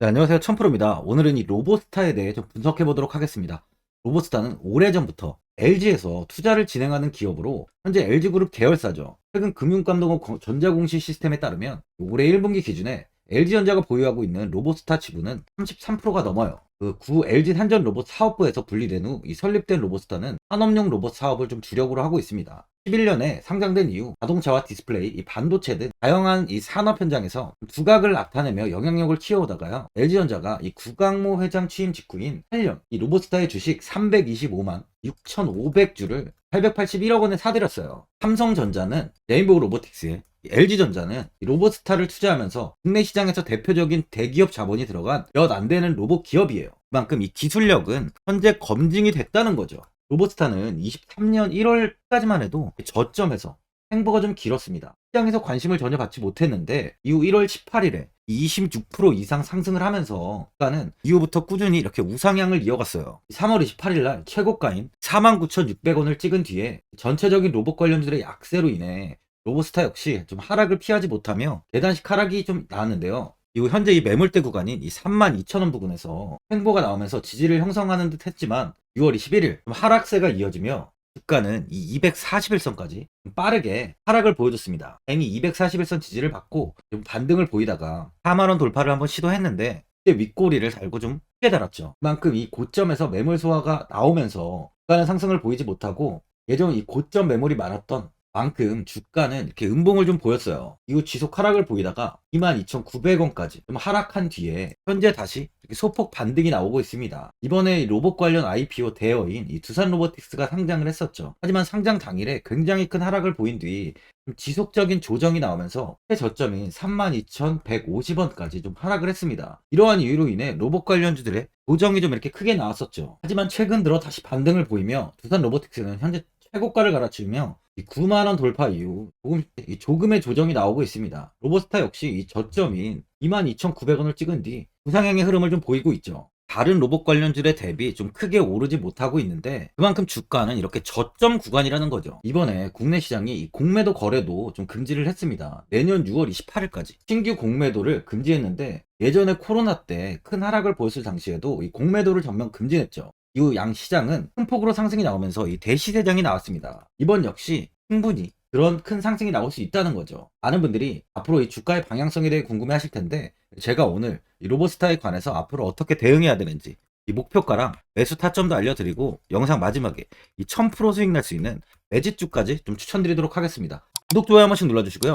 네, 안녕하세요. 천프로입니다. 오늘은 이 로보스타에 대해 좀 분석해 보도록 하겠습니다. 로보스타는 오래전부터 LG에서 투자를 진행하는 기업으로 현재 LG그룹 계열사죠. 최근 금융감독원 전자공시 시스템에 따르면 올해 1분기 기준에 LG전자가 보유하고 있는 로보스타 지분은 33%가 넘어요. 그 구 LG 산전 로봇 사업부에서 분리된 후 이 설립된 로보스타는 산업용 로봇 사업을 좀 주력으로 하고 있습니다. 11년에 상장된 이후 자동차와 디스플레이, 이 반도체 등 다양한 이 산업 현장에서 두각을 나타내며 영향력을 키워오다가요. LG전자가 이 구강모 회장 취임 직후인 8년 이 로보스타의 주식 325만 6,500주를 881억 원에 사들였어요. 삼성전자는 레인보우 로보틱스에 LG전자는 로보스타를 투자하면서 국내 시장에서 대표적인 대기업 자본이 들어간 몇 안 되는 로봇 기업이에요. 그만큼 이 기술력은 현재 검증이 됐다는 거죠. 로보스타는 23년 1월까지만 해도 저점에서 행보가 좀 길었습니다. 시장에서 관심을 전혀 받지 못했는데 이후 1월 18일에 26% 이상 상승을 하면서 주가는 이후부터 꾸준히 이렇게 우상향을 이어갔어요. 3월 28일 날 최고가인 49,600원을 찍은 뒤에 전체적인 로봇 관련주들의 약세로 인해 로보스타 역시 좀 하락을 피하지 못하며 계단식 하락이 좀 나왔는데요. 이후 현재 이 매물대 구간인 이 32,000원 부근에서 횡보가 나오면서 지지를 형성하는 듯 했지만 6월 21일 좀 하락세가 이어지며 주가는 이 241선까지 빠르게 하락을 보여줬습니다. 이미 241선 지지를 받고 좀 반등을 보이다가 4만원 돌파를 한번 시도했는데 그때 윗꼬리를 달고 좀 크게 달았죠. 그만큼 이 고점에서 매물 소화가 나오면서 주가는 상승을 보이지 못하고 예전 이 고점 매물이 많았던 만큼 주가는 이렇게 음봉을 좀 보였어요. 이후 지속 하락을 보이다가 22,900원까지 좀 하락한 뒤에 현재 다시 소폭 반등이 나오고 있습니다. 이번에 로봇 관련 IPO 대여인 이 두산 로보틱스가 상장을 했었죠. 하지만 상장 당일에 굉장히 큰 하락을 보인 뒤 지속적인 조정이 나오면서 최저점인 32,150원까지 좀 하락을 했습니다. 이러한 이유로 인해 로봇 관련주들의 조정이 좀 이렇게 크게 나왔었죠. 하지만 최근 들어 다시 반등을 보이며 두산 로보틱스는 현재 최고가를 갈아치우며 9만원 돌파 이후 조금, 조금의 조정이 나오고 있습니다. 로보스타 역시 이 저점인 22,900원을 찍은 뒤 부상향의 흐름을 좀 보이고 있죠. 다른 로봇 관련주에 대비 좀 크게 오르지 못하고 있는데 그만큼 주가는 이렇게 저점 구간이라는 거죠. 이번에 국내 시장이 공매도 거래도 좀 금지를 했습니다. 내년 6월 28일까지 신규 공매도를 금지했는데 예전에 코로나 때 큰 하락을 보였을 당시에도 이 공매도를 전면 금지했죠. 이후 양 시장은 큰 폭으로 상승이 나오면서 이 대시대장이 나왔습니다. 이번 역시 충분히 그런 큰 상승이 나올 수 있다는 거죠. 많은 분들이 앞으로 이 주가의 방향성에 대해 궁금해 하실 텐데 제가 오늘 이 로보스타에 관해서 앞으로 어떻게 대응해야 되는지 이 목표가랑 매수 타점도 알려드리고 영상 마지막에 이 1000% 수익 날 수 있는 매집주까지 좀 추천드리도록 하겠습니다. 구독, 좋아요 한 번씩 눌러주시고요.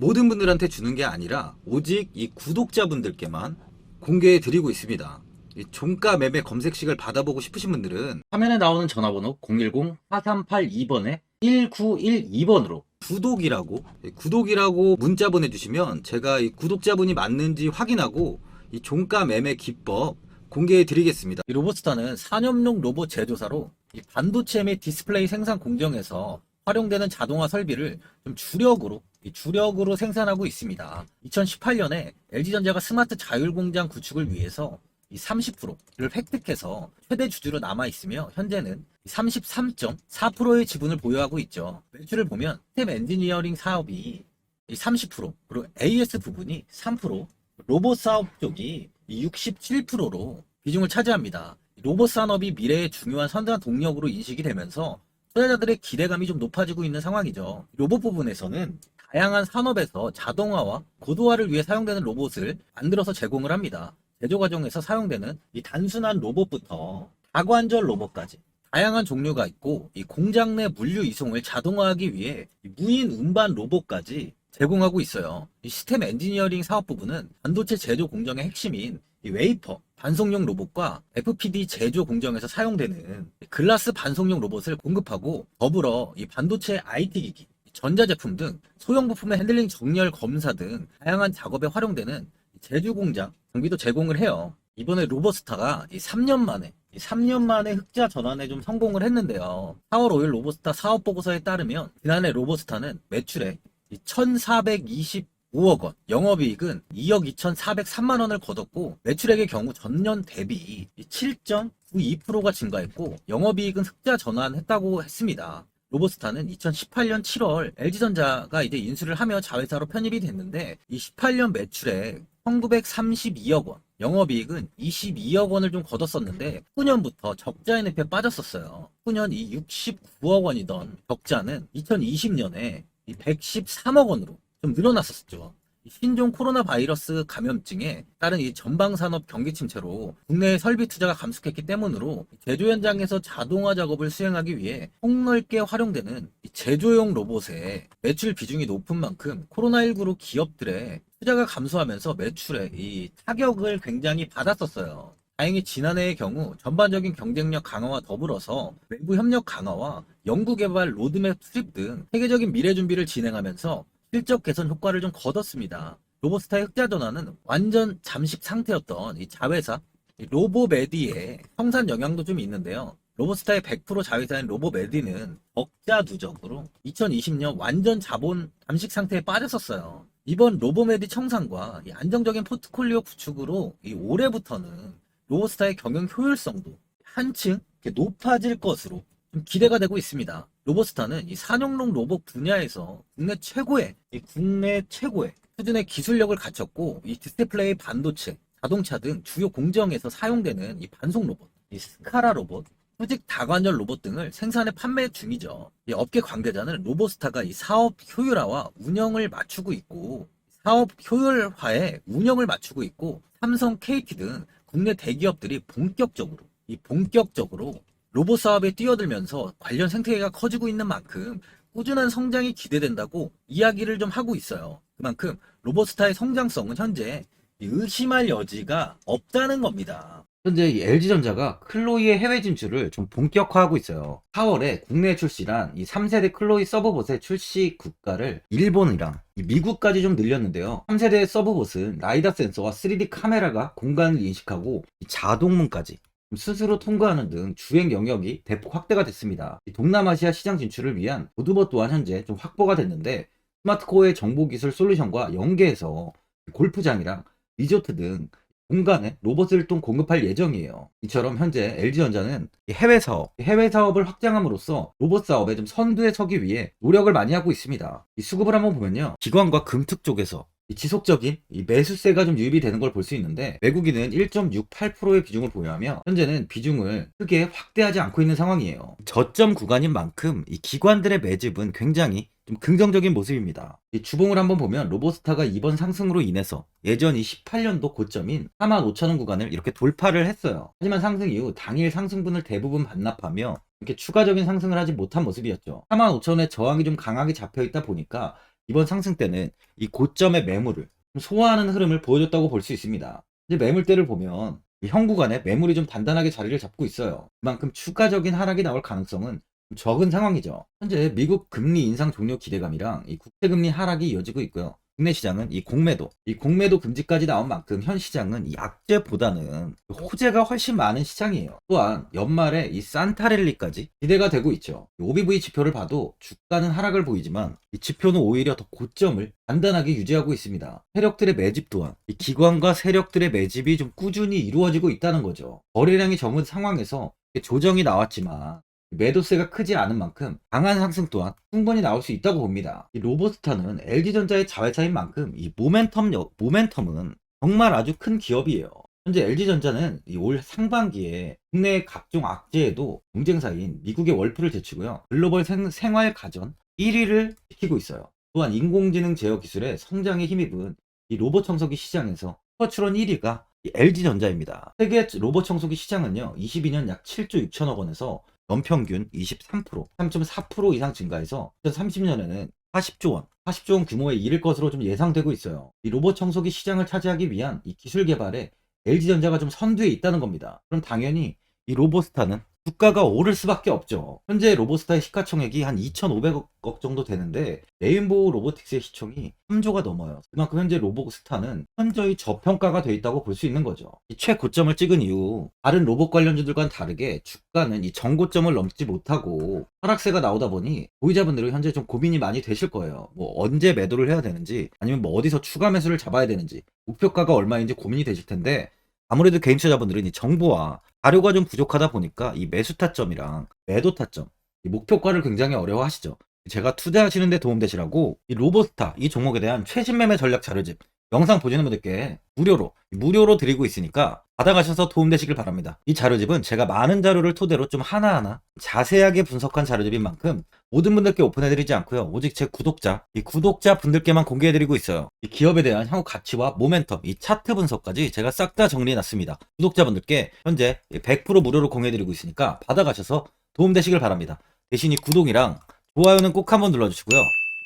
모든 분들한테 주는 게 아니라 오직 이 구독자분들께만 공개해 드리고 있습니다. 이 종가 매매 검색식을 받아보고 싶으신 분들은 화면에 나오는 전화번호 010-4382번에 1912번으로 구독이라고 예, 구독이라고 문자 보내주시면 제가 이 구독자분이 맞는지 확인하고 이 종가 매매 기법 공개해 드리겠습니다. 이 로보스타는 산업용 로봇 제조사로 이 반도체 및 디스플레이 생산 공정에서 활용되는 자동화 설비를 좀 주력으로 이 주력으로 생산하고 있습니다. 2018년에 LG전자가 스마트 자율 공장 구축을 위해서 이 30%를 획득해서 최대 주주로 남아 있으며 현재는 33.4%의 지분을 보유하고 있죠. 매출을 보면 스템 엔지니어링 사업이 30% 그리고 AS 부분이 3% 로봇 사업 쪽이 67%로 비중을 차지합니다. 로봇 산업이 미래의 중요한 선도한 동력으로 인식이 되면서 투자자들의 기대감이 좀 높아지고 있는 상황이죠. 로봇 부분에서는 다양한 산업에서 자동화와 고도화를 위해 사용되는 로봇을 만들어서 제공을 합니다. 제조 과정에서 사용되는 이 단순한 로봇부터 다관절 로봇까지 다양한 종류가 있고 이 공장 내 물류 이송을 자동화하기 위해 이 무인 운반 로봇까지 제공하고 있어요. 이 시스템 엔지니어링 사업 부분은 반도체 제조 공정의 핵심인 이 웨이퍼 반송용 로봇과 FPD 제조 공정에서 사용되는 글라스 반송용 로봇을 공급하고 더불어 이 반도체 IT 기기, 전자제품 등 소형 부품의 핸들링 정렬 검사 등 다양한 작업에 활용되는 제주 공장 경비도 제공을 해요. 이번에 로버스타가 3년 만에 3년 만에 흑자 전환에 좀 성공을 했는데요. 4월 5일 로버스타 사업 보고서에 따르면 지난해 로버스타는 매출에 1,420 5억 원, 영업이익은 2억 2,403만 원을 거뒀고 매출액의 경우 전년 대비 7.92%가 증가했고 영업이익은 흑자 전환했다고 했습니다. 로보스타는 2018년 7월 LG전자가 이제 인수를 하며 자회사로 편입이 됐는데 이 18년 매출액 1932억 원, 영업이익은 22억 원을 좀 거뒀었는데 19년부터 적자의 늪에 빠졌었어요. 19년 이 69억 원이던 적자는 2020년에 113억 원으로 좀 늘어났었죠. 이 신종 코로나 바이러스 감염증에 따른 이 전방 산업 경기 침체로 국내 설비 투자가 감축했기 때문으로 제조 현장에서 자동화 작업을 수행하기 위해 폭넓게 활용되는 이 제조용 로봇의 매출 비중이 높은 만큼 코로나19로 기업들의 투자가 감소하면서 매출에 이 타격을 굉장히 받았었어요. 다행히 지난해의 경우 전반적인 경쟁력 강화와 더불어서 외부 협력 강화와 연구개발 로드맵 수립 등 세계적인 미래 준비를 진행하면서 실적 개선 효과를 좀 거뒀습니다. 로보스타의 흑자 전환은 완전 잠식 상태였던 이 자회사 이 로보메디의 성산 영향도 좀 있는데요. 로보스타의 100% 자회사인 로보메디는 적자 누적으로 2020년 완전 자본 잠식 상태에 빠졌었어요. 이번 로보메디 청산과 이 안정적인 포트폴리오 구축으로 이 올해부터는 로보스타의 경영 효율성도 한층 높아질 것으로 좀 기대가 되고 있습니다. 로보스타는 이 산용용 로봇 분야에서 국내 최고의 이 국내 최고의 수준의 기술력을 갖췄고 이 디스플레이 반도체, 자동차 등 주요 공정에서 사용되는 이 반송 로봇, 이 스카라 로봇, 수직 다관절 로봇 등을 생산해 판매 중이죠. 이 업계 관계자는 로보스타가 이 사업 효율화와 운영을 맞추고 있고 사업 효율화에 운영을 맞추고 있고 삼성, KT 등 국내 대기업들이 본격적으로 이 본격적으로 로봇 사업에 뛰어들면서 관련 생태계가 커지고 있는 만큼 꾸준한 성장이 기대된다고 이야기를 좀 하고 있어요. 그만큼 로봇스타의 성장성은 현재 의심할 여지가 없다는 겁니다. 현재 이 LG전자가 클로이의 해외 진출을 좀 본격화하고 있어요. 4월에 국내에 출시한 이 3세대 클로이 서브봇의 출시 국가를 일본이랑 이 미국까지 좀 늘렸는데요. 3세대 서브봇은 라이다 센서와 3D 카메라가 공간을 인식하고 이 자동문까지 스스로 통과하는 등 주행 영역이 대폭 확대가 됐습니다. 이 동남아시아 시장 진출을 위한 보드봇 또한 현재 좀 확보가 됐는데 스마트코어의 정보기술 솔루션과 연계해서 골프장이랑 리조트 등 공간에 로봇을 또 공급할 예정이에요. 이처럼 현재 LG전자는 해외 사업, 해외 사업을 확장함으로써 로봇 사업에 좀 선두에 서기 위해 노력을 많이 하고 있습니다. 이 수급을 한번 보면요. 기관과 금특 쪽에서 이 지속적인 이 매수세가 좀 유입이 되는 걸볼 수 있는데 외국인은 1.68%의 비중을 보유하며 현재는 비중을 크게 확대하지 않고 있는 상황이에요. 저점 구간인 만큼 이 기관들의 매집은 굉장히 좀 긍정적인 모습입니다. 이 주봉을 한번 보면 로보스타가 이번 상승으로 인해서 예전 이 18년도 고점인 45,000원 구간을 이렇게 돌파를 했어요. 하지만 상승 이후 당일 상승분을 대부분 반납하며 이렇게 추가적인 상승을 하지 못한 모습이었죠. 45,000원의 저항이 좀 강하게 잡혀 있다 보니까 이번 상승 때는 이 고점의 매물을 좀 소화하는 흐름을 보여줬다고 볼 수 있습니다. 이제 매물대를 보면 이현 구간에 매물이 좀 단단하게 자리를 잡고 있어요. 그만큼 추가적인 하락이 나올 가능성은 좀 적은 상황이죠. 현재 미국 금리 인상 종료 기대감이랑 이 국채 금리 하락이 이어지고 있고요. 국내 시장은 이 공매도, 이 공매도 금지까지 나온 만큼 현 시장은 이 악재보다는 호재가 훨씬 많은 시장이에요. 또한 연말에 이 산타랠리까지 기대가 되고 있죠. 이 OBV 지표를 봐도 주가는 하락을 보이지만 이 지표는 오히려 더 고점을 단단하게 유지하고 있습니다. 세력들의 매집 또한 이 기관과 세력들의 매집이 좀 꾸준히 이루어지고 있다는 거죠. 거래량이 적은 상황에서 조정이 나왔지만 매도세가 크지 않은 만큼 강한 상승 또한 충분히 나올 수 있다고 봅니다. 이 로보스타는 LG전자의 자회사인 만큼 이 모멘텀, 여- 모멘텀은 정말 아주 큰 기업이에요. 현재 LG전자는 이올 상반기에 국내 각종 악재에도 경쟁사인 미국의 월프를 제치고요. 글로벌 생, 생활 가전 1위를 지키고 있어요. 또한 인공지능 제어 기술의 성장에 힘입은 이 로봇 청소기 시장에서 슈퍼출원 1위가 LG전자입니다. 세계 로봇 청소기 시장은요, 22년 약 7조 6천억 원에서 연평균 23%, 3.4% 이상 증가해서 2030년에는 40조 원, 40조 원 규모에 이를 것으로 좀 예상되고 있어요. 이 로봇 청소기 시장을 차지하기 위한 이 기술 개발에 LG전자가 좀 선두에 있다는 겁니다. 그럼 당연히 이 로보스타는 주가가 오를 수밖에 없죠. 현재 로보스타의 시가총액이 한 2,500억 정도 되는데 레인보우 로보틱스의 시총이 3조가 넘어요. 그만큼 현재 로보스타는 현저히 저평가가 돼 있다고 볼 수 있는 거죠. 이 최고점을 찍은 이후 다른 로봇 관련주들과는 다르게 주가는 이 정고점을 넘지 못하고 하락세가 나오다 보니 보유자분들은 현재 좀 고민이 많이 되실 거예요. 뭐 언제 매도를 해야 되는지 아니면 뭐 어디서 추가 매수를 잡아야 되는지 목표가가 얼마인지 고민이 되실 텐데 아무래도 개인 투자자분들은 이 정보와 자료가 좀 부족하다 보니까 이 매수 타점이랑 매도 타점, 이 목표가를 굉장히 어려워하시죠. 제가 투자하시는데 도움되시라고 이 로보스타 이 종목에 대한 최신 매매 전략 자료집 영상 보시는 분들께 무료로 무료로 드리고 있으니까 받아가셔서 도움되시길 바랍니다. 이 자료집은 제가 많은 자료를 토대로 좀 하나하나 자세하게 분석한 자료집인 만큼 모든 분들께 오픈해드리지 않고요. 오직 제 구독자, 이 구독자 분들께만 공개해드리고 있어요. 이 기업에 대한 향후 가치와 모멘텀, 이 차트 분석까지 제가 싹 다 정리해놨습니다. 구독자분들께 현재 100% 무료로 공개해드리고 있으니까 받아가셔서 도움되시길 바랍니다. 대신 이 구독이랑 좋아요는 꼭 한번 눌러주시고요.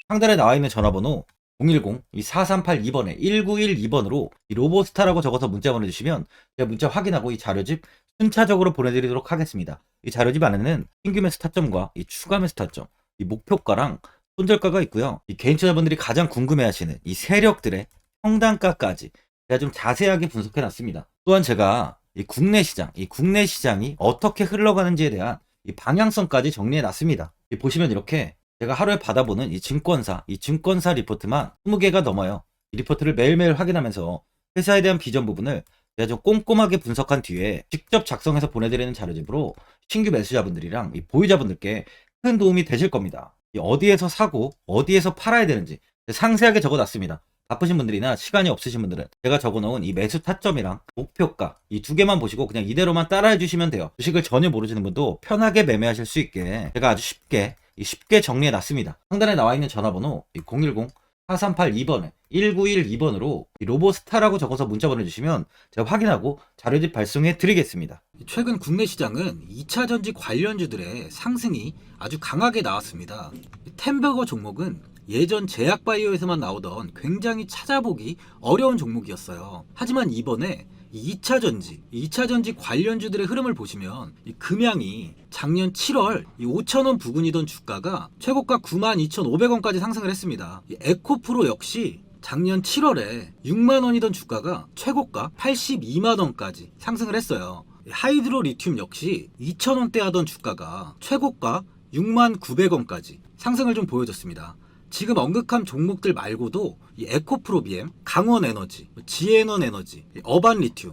상단에 나와 있는 전화번호 010-4382번에 1912번으로 이 로보스타라고 적어서 문자 보내주시면 제가 문자 확인하고 이 자료집 순차적으로 보내드리도록 하겠습니다. 이 자료집 안에는 신규 매수 타점과 이 추가 매수 타점, 이 목표가랑 손절가가 있고요. 이 개인 투자분들이 가장 궁금해하시는 이 세력들의 평단가까지 제가 좀 자세하게 분석해놨습니다. 또한 제가 이 국내 시장, 이 국내 시장이 어떻게 흘러가는지에 대한 이 방향성까지 정리해놨습니다. 이 보시면 이렇게 제가 하루에 받아보는 이 증권사, 이 증권사 리포트만 20개가 넘어요. 이 리포트를 매일매일 확인하면서 회사에 대한 비전 부분을 제가 좀 꼼꼼하게 분석한 뒤에 직접 작성해서 보내드리는 자료집으로 신규 매수자분들이랑 이 보유자분들께 큰 도움이 되실 겁니다. 이 어디에서 사고 어디에서 팔아야 되는지 상세하게 적어놨습니다. 바쁘신 분들이나 시간이 없으신 분들은 제가 적어놓은 이 매수 타점이랑 목표가 이 두 개만 보시고 그냥 이대로만 따라해 주시면 돼요. 주식을 전혀 모르시는 분도 편하게 매매하실 수 있게 제가 아주 쉽게 이 쉽게 정리해 놨습니다. 상단에 나와 있는 전화번호 010 4382번에 1912번으로 로보스타라고 적어서 문자 보내주시면 제가 확인하고 자료집 발송해 드리겠습니다. 최근 국내 시장은 2차 전지 관련주들의 상승이 아주 강하게 나왔습니다. 템버거 종목은 예전 제약바이오에서만 나오던 굉장히 찾아보기 어려운 종목이었어요. 하지만 이번에 2차 전지, 2차 전지 관련주들의 흐름을 보시면 이 금양이 작년 7월 5천원 부근이던 주가가 최고가 92,500원까지 상승을 했습니다. 이 에코프로 역시 작년 7월에 6만 원이던 주가가 최고가 82만 원까지 상승을 했어요. 하이드로 리튬 역시 2천 원대 하던 주가가 최고가 6만 900원까지 상승을 좀 보여줬습니다. 지금 언급한 종목들 말고도 이 에코프로비엠, 강원에너지, 지에넌 에너지, 어반 리튬